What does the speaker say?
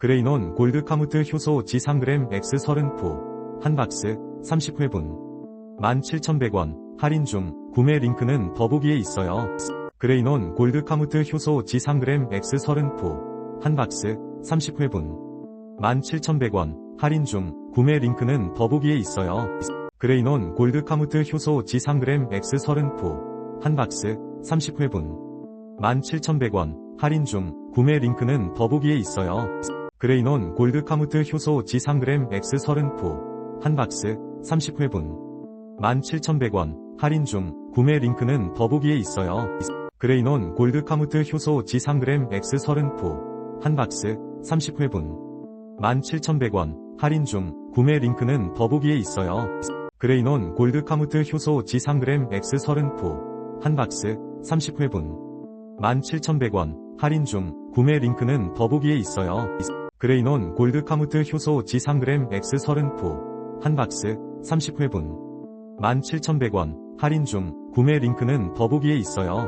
그레이논 골드 카무트 효소 지상그램 X 30포 한 박스 30회분. 17,100원. 할인 중. 구매 링크는 더보기에 있어요. 그레이논 골드 카무트 효소 지상그램 X 30포 한 박스 30회분. 17,100원. 할인 중. 구매 링크는 더보기에 있어요. 그레이논 골드 카무트 효소 지상그램 X 30포 한 박스 30회분. 17,100원. 할인 중. 구매 링크는 더보기에 있어요. 그레이논 골드 카무트 효소 지상그램 X 30포 한 박스 30회분. 17,100원. 할인 중. 구매 링크는 더보기에 있어요. 그레이논 골드 카무트 효소 지상그램 X 30포 한 박스 30회분. 17,100원. 할인 중. 구매 링크는 더보기에 있어요. 그레이논 골드 카무트 효소 지상그램 X 30포 한 박스 30회분. 17,100원. 할인 중. 구매 링크는 더보기에 있어요. 그레이논 골드 카무트 효소 지상그램 X 30포 한 박스 30회분. 17,100원. 할인 중. 구매 링크는 더보기에 있어요.